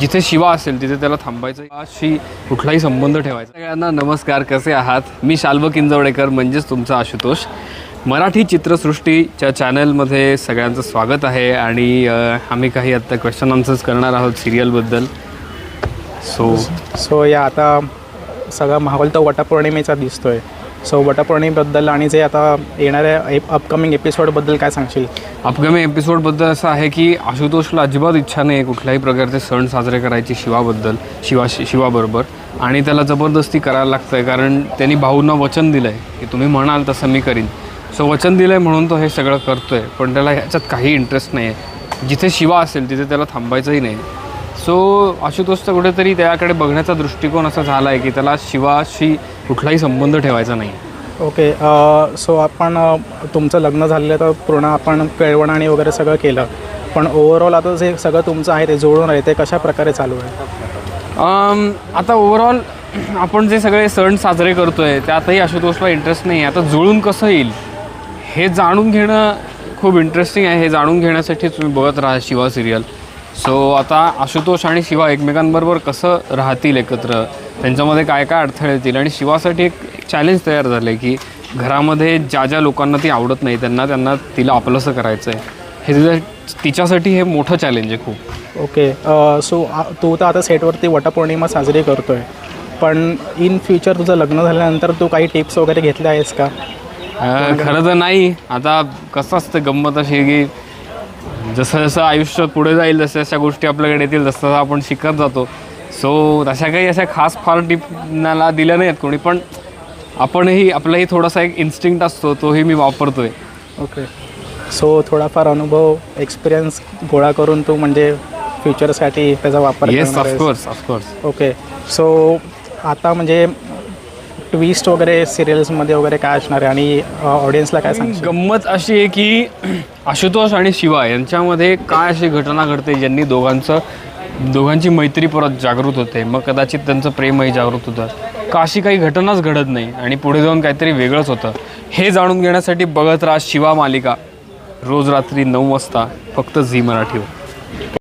जिथे शिवा असेल तिथे त्याला थांबायचं. अशी कुठलाही संबंध ठेवायचा. सगळ्यांना नमस्कार कसे आहात? मी शाल्व किंजवडेकर म्हणजेच तुमचा आशुतोष. मराठी चित्रसृष्टीच्या चॅनलमध्ये सगळ्यांचं स्वागत आहे आणि आम्ही काही आत्ता क्वेश्चन आन्सर्स करणार आहोत सिरियलबद्दल सो सो या आता सगळा माहोल तर वटपौर्णिमेचा दिसतोय. सो वटपौर्णिमेबद्दल आणि जे आता येणाऱ्या एप अपकमिंग एपिसोडबद्दल काय सांगशील? अपकमिंग एपिसोडबद्दल असं आहे की आशुतोषला अजिबात इच्छा नाही आहे कुठल्याही प्रकारचे सण साजरे करायचे शिवाबद्दल शिवा शिवाबरोबर. आणि त्याला जबरदस्ती करायला लागतं आहे कारण त्यांनी भाऊंना वचन दिलं आहे की तुम्ही म्हणाल तसं मी करीन. सो वचन दिलं आहे म्हणून तो हे सगळं करतो आहे पण त्याला ह्याच्यात काही इंटरेस्ट नाही आहे जिथे शिवा असेल तिथे त्याला थांबायचंही नाही सो आशुतोषचा कुठेतरी त्याकडे बघण्याचा दृष्टिकोन असा झाला आहे की त्याला शिवाशी कुठलाही संबंध ठेवायचा नाही. ओके सो आपण तुमचं लग्न झालेलं तर पूर्ण आपण केळवण आणि वगैरे सगळं केलं. पण ओव्हरऑल आता जे सगळं तुमचं आहे ते जोडून आहे ते कशा प्रकारे चालू आहे? आता ओव्हरऑल आपण जे सगळे सण साजरे करतोय त्यातही आशुतोषला इंटरेस्ट नाही आहे आता जुळून कसं येईल हे जाणून घेणं खूप इंटरेस्टिंग आहे. हे जाणून घेण्यासाठी तुम्ही बघत राहा शिवा सिरियल सो आता आशुतोष आणि शिवा एकमेकांबरोबर कसं राहतील एकत्र? त्यांच्यामध्ये काय काय अडथळे येतील? आणि शिवासाठी एक चॅलेंज तयार झालं आहे की घरामध्ये ज्या ज्या लोकांना ती आवडत नाही त्यांना त्यांना तिला आपलंसं करायचं आहे हे तिचं तिच्यासाठी हे मोठं चॅलेंज आहे खूप. ओके सो तू तर आता सेटवरती वटपौर्णिमा साजरी करतोय. पण इन फ्युचर तुझं लग्न झाल्यानंतर तू काही टिप्स वगैरे घेतल्या आहेस का? खरं तर नाही. आता कसं असतं गंमत अशी आहे की जसं जसं आयुष्य पुढे जाईल जसं जशा गोष्टी आपल्याकडे येतील तसं तसं आपण शिकत जातो. सो तशा काही अशा खास फार टिपनाला दिल्या नाहीत कोणी पण आपणही आपलाही थोडासा एक इन्स्टिंक्ट असतो तोही मी वापरतोय. ओके सो थोडाफार अनुभव एक्सपिरियन्स गोळा करून तू म्हणजे फ्युचरसाठी त्याचा वापर yes. Of course of course okay so आता म्हणजे ट्विस्ट वगैरे सिरियल्समध्ये वगैरे काय असणार आहे? आणि ऑडियन्सला काय सांगशील? गंमत अशी आहे की आशुतोष आणि शिवा यांच्यामध्ये काय अशी घटना घडते ज्यांनी दोघांचं दोघांची मैत्री परत जागृत होते. मग कदाचित त्यांचं प्रेमही जागृत होतं. का अशी काही घटनाच घडत नाही आणि पुढे जाऊन काहीतरी वेगळंच होतं. हे जाणून घेण्यासाठी बघत राहा शिवा मालिका. रोज रात्री नऊ वाजता फक्त झी मराठीवर